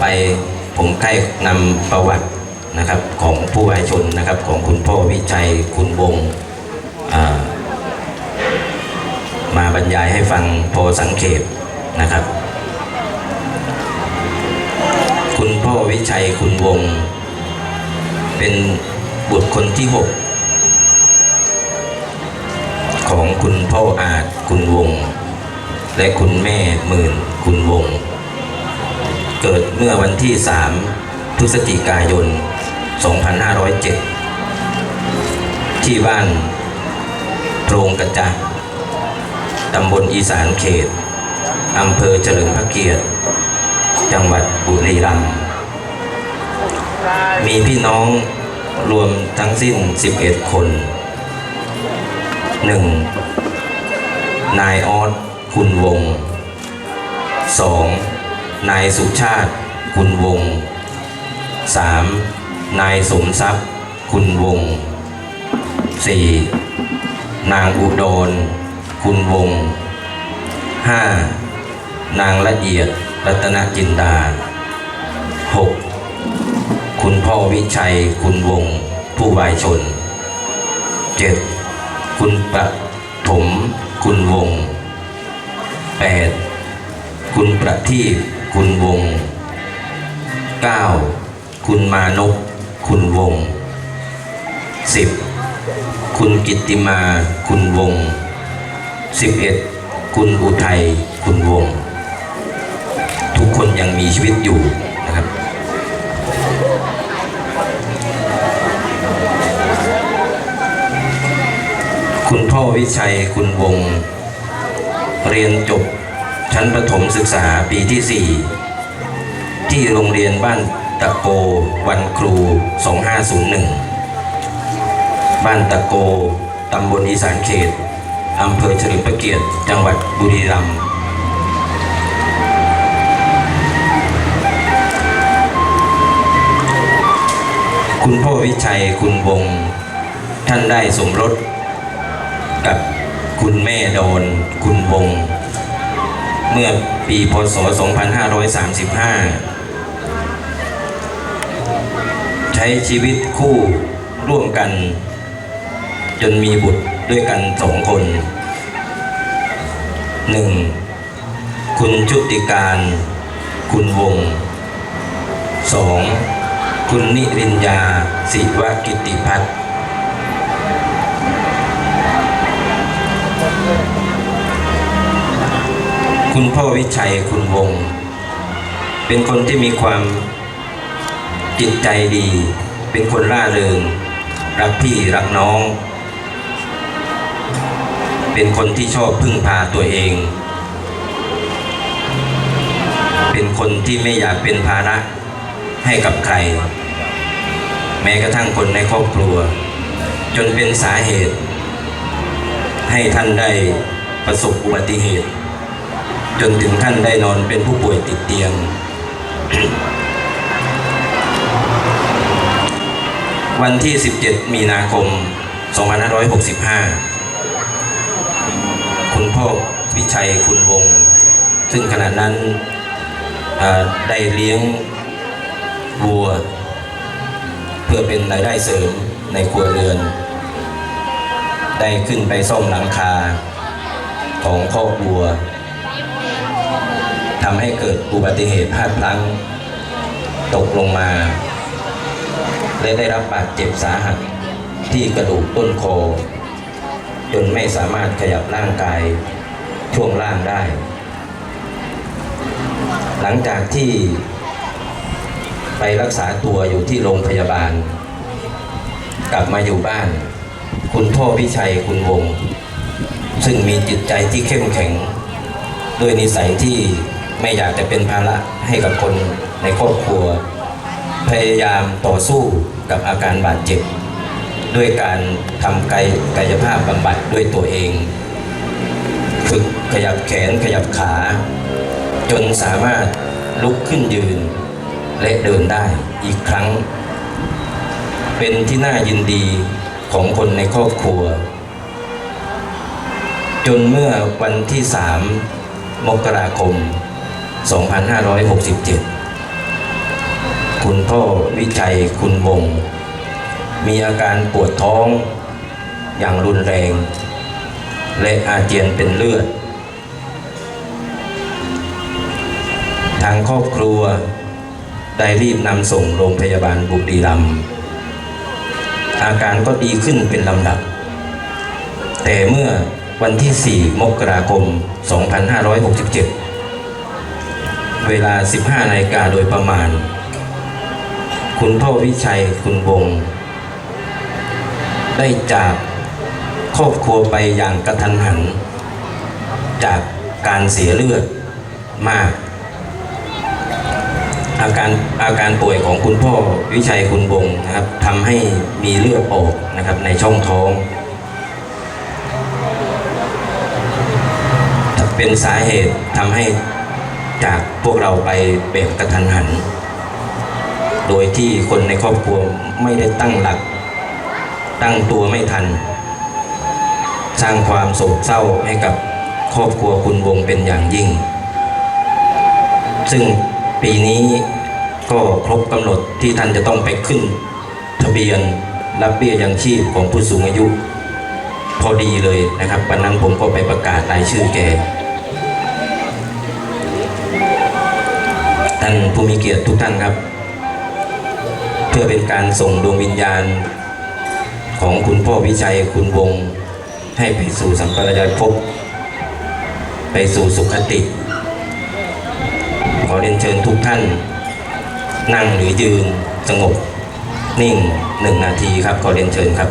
ไปผมใกล้นำประวัตินะครับของผู้วายชนนะครับของคุณพ่อวิชัยคุณวงมาบรรยายให้ฟังพอสังเขปนะครับ คุณพ่อวิชัยคุณวง เป็นบุตรคนที่หกของคุณพ่ออาจคุณวง และคุณแม่หมื่นคุณวง เกิดเมื่อวันที่ 3 พฤศจิกายน 2507 ที่บ้านโพรงกระจาตำบลอีสานเขต อำเภอเฉลิมพระเกียรติ จังหวัดบุรีรัมย์ มีพี่น้องรวมทั้งสิ้น 11 คน 1. นายออสคุณวงศ์ 2. นายสุชาติ คุณวง 3. นายสมทรัพย์ คุณวง 4. นางอุดรคุณวง 5. นางละเอียดรัตนจินดา 6. คุณพ่อวิชัยคุณวง ผู้วายชน 7. คุณประถม คุณวง 8. คุณประทีป คุณวง 9. คุณมานพคุณวง 10. คุณกิตติมา คุณวง 11. คุณอุทัย คุณวง ทุกคนยังมีชีวิตอยู่นะครับคุณพ่อวิชัยคุณวง เรียนจบ ชั้นประถมศึกษาปีที่ 4 ที่โรงเรียนบ้านตะโกวันครู 2501 บ้านตะโกตำบลอีสานเขตอำเภอเฉลิมพระเกียรติจังหวัดบุรีรัมย์คุณพ่อวิชัยคุณวงท่านได้สมรสกับคุณแม่โดน คุณวง เมื่อปีพศ 2535 ใช้ชีวิตคู่ร่วมกัน จนมีบุตรด้วยกันสองคนหนึ่งคุณชุติการ คุณวงศ์สองคุณนิรินยาศิวกิติพัฒน์ คุณพ่อวิชัยคุณวง เป็นคนที่มีความจิตใจดี เป็นคนร่าเริง รักพี่รักน้อง เป็นคนที่ชอบพึ่งพาตัวเอง เป็นคนที่ไม่อยากเป็นภาระให้กับใคร แม้กระทั่งคนในครอบครัว จนเป็นสาเหตุ ให้ท่านได้ประสบอุบัติเหตุ จนถึงท่านได้นอนเป็นผู้ป่วยติดเตียง วันที่ 17 มีนาคม 2565 คุณพ่อวิชัยคุณวงศ์ซึ่งขณะนั้นได้เลี้ยงวัว เพื่อเป็นรายได้เสริมในครัวเรือน ได้ขึ้นไปซ่อมหลังคาของครอบวัว ทำให้เกิดอุบัติเหตุพลาดพลั้ง ตกลงมา และได้รับบาดเจ็บสาหัสที่กระดูกต้นคอ จนไม่สามารถขยับร่างกายช่วงล่างได้ หลังจากที่ไปรักษาตัวอยู่ที่โรงพยาบาล กลับมาอยู่บ้าน คุณพ่อพิชัยคุณวงศ์ซึ่งมีจิตใจที่เข้มแข็ง ด้วยนิสัยที่ไม่อยากจะเป็นภาระให้กับคนในครอบครัว พยายามต่อสู้กับอาการบาดเจ็บ ด้วยการทำกายกายภาพบำบัดด้วยตัวเอง ฝึกขยับแขนขยับขา จนสามารถลุกขึ้นยืน และเดินได้อีกครั้ง เป็นที่น่ายินดีของคนในครอบครัว จนเมื่อวันที่3ม มกราคม 2567 คุณพ่อวิชัยคุณวง มีอาการปวดท้องอย่างรุนแรง และอาเจียนเป็นเลือด ทางครอบครัวได้รีบนำส่งโรงพยาบาลบุรีรัมย์อาการก็ดีขึ้นเป็นลำดับ แต่เมื่อ วันที่ 4 มกราคม 2567 เวลา 15นาฬิกาโดยประมาณ คุณพ่อวิชัยคุณวง ได้จากครอบครัวไปอย่างกระทันหัน จากการเสียเลือดมาก อาการอาการป่วยของคุณพ่อวิชัยคุณวงนะครับทำให้มีเลือดออกนะครับในช่องท้อง เป็นสาเหตุทำให้จากพวกเราไปแบบกระทันหัน โดยที่คนในครอบครัวไม่ได้ตั้งหลัก ตั้งตัวไม่ทัน สร้างความโศกเศร้าให้กับครอบครัวคุณวงเป็นอย่างยิ่ง ซึ่งปีนี้ก็ครบกำหนดที่ท่านจะต้องไปขึ้น ทะเบียนรับเบี้ยยังชีพของผู้สูงอายุ พอดีเลยนะครับ วันนั้นผมก็ไปประกาศรายชื่อแก ท่านผู้มีเกียรติทุกท่านครับ เพื่อเป็นการส่งดวงวิญญาณ ของคุณพ่อวิชัยคุณวงให้ไปสู่สัมปรายภพไปสู่สุขติ ขอเรียนเชิญทุกท่าน นั่งหรือยืนสงบนิ่งหนึ่งนาทีครับ ขอเรียนเชิญครับ